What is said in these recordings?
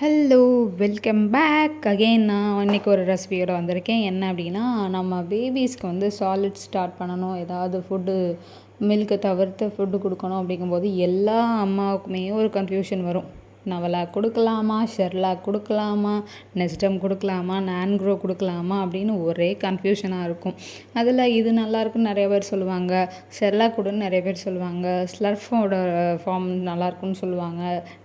Hello welcome back again நான் இன்றைக்கி ஒரு ரெசிபியோட வந்திருக்கேன். என்ன அப்படின்னா நம்ம பேபிஸ்க்கு வந்து சாலிட் ஸ்டார்ட் பண்ணணும். ஏதாவது ஃபுட்டு மில்க்கை தவிர்த்து ஃபுட்டு கொடுக்கணும் அப்படிங்கும்போது எல்லா அம்மாவுக்குமே ஒரு கன்ஃபியூஷன் வரும். நவலா கொடுக்கலாமா? ஷெர்லாக் கொடுக்கலாமா? நெஸ்டம் கொடுக்கலாமா? நான்க்ரோ கொடுக்கலாமா? அப்படின்னு ஒரே கன்ஃபியூஷனாக இருக்கும். அதில் இது நல்லாயிருக்குன்னு நிறைய பேர் சொல்லுவாங்க. ஷெர்லாக் கொடுன்னு நிறைய பேர் சொல்லுவாங்க. ஸ்லர்ஃபோட ஃபார்ம் நல்லாயிருக்குன்னு சொல்லுவாங்க.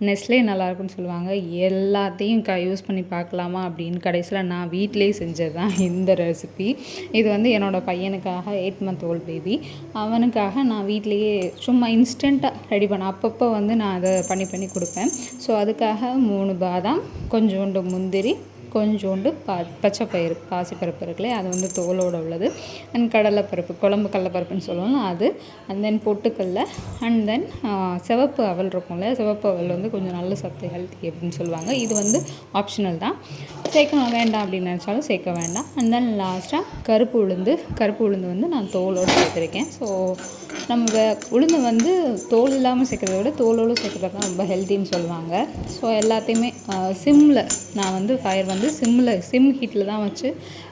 நெஸ்லே நல்லாயிருக்குன்னு சொல்லுவாங்க. எல்லாத்தையும் க யூஸ் பண்ணி பார்க்கலாமா அப்படின்னு கடைசியில் நான் வீட்டிலேயே செஞ்சது தான் இந்த ரெசிபி இது வந்து என்னோடய பையனுக்காக எயிட் மந்த் ஓல்ட் பேபி அவனுக்காக நான் வீட்லேயே சும்மா இன்ஸ்டண்ட்டாக ரெடி பண்ண அப்பப்போ வந்து நான் அதை பண்ணி பண்ணி கொடுப்பேன். ஸோ ஸோ அதுக்காக மூணு பாதாம் கொஞ்சோண்டு முந்திரி கொஞ்சோண்டு பா பச்சை பயிறு பாசிப்பருப்பு இருக்குல்லே அது வந்து தோலோடு உள்ளது. அண்ட் கடலைப்பருப்பு குழம்பு கடலைப்பருப்புன்னு சொல்லுவோம் அது. அண்ட் தென் பொட்டுக்கல்ல அண்ட் தென் சிவப்பு அவல் இருக்கும்ல சிவப்பு அவல் வந்து கொஞ்சம் நல்ல சத்து ஹெல்த்தி அப்படின்னு சொல்லுவாங்க. இது வந்து ஆப்ஷனல் தான். சேர்க்க வேண்டாம் அப்படின்னு நினச்சாலும் சேர்க்க வேண்டாம். அண்ட் தென் லாஸ்ட்டாக கருப்பு உளுந்து. கருப்பு உளுந்து வந்து நான் தோலோடு சேர்த்துருக்கேன். ஸோ நம்ம உளுந்து வந்து தோல் இல்லாமல் சேர்க்குறத விட தோலோடு சேர்க்குறது தான் ரொம்ப ஹெல்த்தின்னு சொல்லுவாங்க. ஸோ எல்லாத்தையுமே சிம்மில் நான் வந்து ஃபயர் வந்து சிம்மில் சிம் ஹீட்டில் தான் வச்சு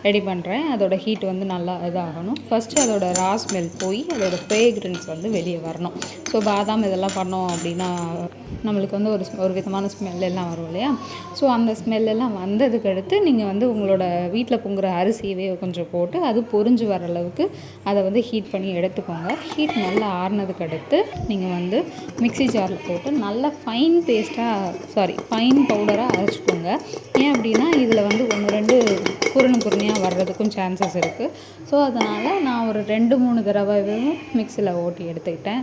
ரெடி பண்ணுறேன் அதோடய ஹீட் வந்து நல்லா இதாகணும். ஃபஸ்ட்டு அதோடய ரா ஸ்மெல் போய் அதோடய ஃப்ரேக்ரன்ஸ் வந்து வெளியே வரணும். ஸோ பாதாம் இதெல்லாம் பண்ணோம் அப்படின்னா நம்மளுக்கு வந்து ஒரு ஒரு விதமான ஸ்மெல் எல்லாம் வரும் இல்லையா? ஸோ அந்த ஸ்மெல் எல்லாம் வந்ததுக்கு எடுத்து நீங்கள் வந்து உங்களோட வீட்டில் பொங்குற அரிசியவே கொஞ்சம் போட்டு அது பொறிஞ்சு வர அளவுக்கு அதை வந்து ஹீட் பண்ணி எடுத்துக்கோங்க. ஹீட் நல்லா ஆறுனதுக்கு அடுத்து நீங்கள் வந்து மிக்சி ஜாரில் போட்டு நல்லா ஃபைன் பேஸ்ட்டாக சாரி ஃபைன் பவுடராக அரைச்சிக்கோங்க. ஏன் அப்படின்னா இதில் வந்து குருணு குருணையாக வர்றதுக்கும் சான்சஸ் இருக்குது ஸோ அதனால் நான் ஒரு ரெண்டு மூணு தடவையும் மிக்சியில் ஓட்டி எடுத்துக்கிட்டேன்.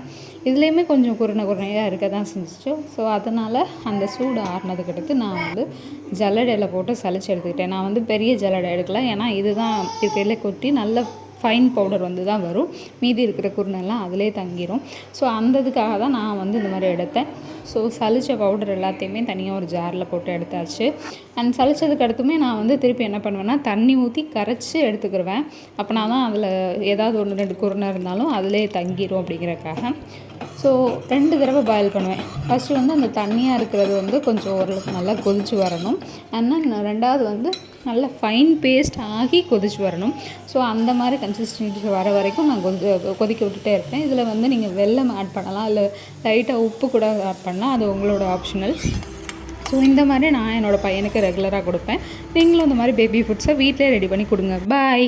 இதுலேயுமே கொஞ்சம் குருணை குருணையாக இருக்க தான் செஞ்சிச்சு. ஸோ அதனால் அந்த சூடு ஆறுனதுக்கு அடுத்து நான் வந்து ஜல்லடையில் போட்டு சளிச்சு எடுத்துக்கிட்டேன். நான் வந்து பெரிய ஜல்லடை எடுக்கல. ஏன்னா இதுதான் இருக்கிறதுல கொட்டி நல்ல ஃபைன் பவுடர் வந்து தான் வரும். மீதி இருக்கிற குருணெல்லாம் அதிலே தங்கிடும் ஸோ அந்த இதுக்காக தான் நான் வந்து இந்த மாதிரி எடுத்தேன். ஸோ சளிச்ச பவுடர் எல்லாத்தையுமே தனியாக ஒரு ஜாரில் போட்டு எடுத்தாச்சு. அண்ட் சளிச்சதுக்கு அடுத்துமே நான் வந்து திருப்பி என்ன பண்ணுவேன்னா தண்ணி ஊற்றி கரைச்சி எடுத்துக்கிடுவேன் அப்போனா தான் அதில் ஏதாவது ஒன்று ரெண்டு குருணை இருந்தாலும் அதிலே தங்கிடும் அப்படிங்கிறக்காக ஸோ ரெண்டு தடவை பாயில் பண்ணுவேன். ஃபஸ்ட்டு வந்து அந்த தண்ணியாக இருக்கிறது வந்து கொஞ்சம் ஓரளவுக்கு நல்லா கொதித்து வரணும். அண்ட் ரெண்டாவது வந்து நல்ல ஃபைன் பேஸ்ட் ஆகி கொதிச்சு வரணும். ஸோ அந்த மாதிரி கன்சிஸ்டன்சி வர வரைக்கும் நான் கொஞ்சம் கொதிக்க விட்டுட்டே இருப்பேன். இதில் வந்து நீங்கள் வெள்ளம் ஆட் பண்ணலாம். இல்லை லைட்டாக உப்பு கூட ஆட் பண்ணலாம். பண்ணலாம் அது உங்களோட ஆப்ஷனல் ஸோ இந்த மாதிரி நான் என்னோடய பையனுக்கு ரெகுலராக கொடுப்பேன். நீங்களும் இந்த மாதிரி பேபி ஃபுட்ஸை வீட்டிலே ரெடி பண்ணி கொடுங்க. பாய்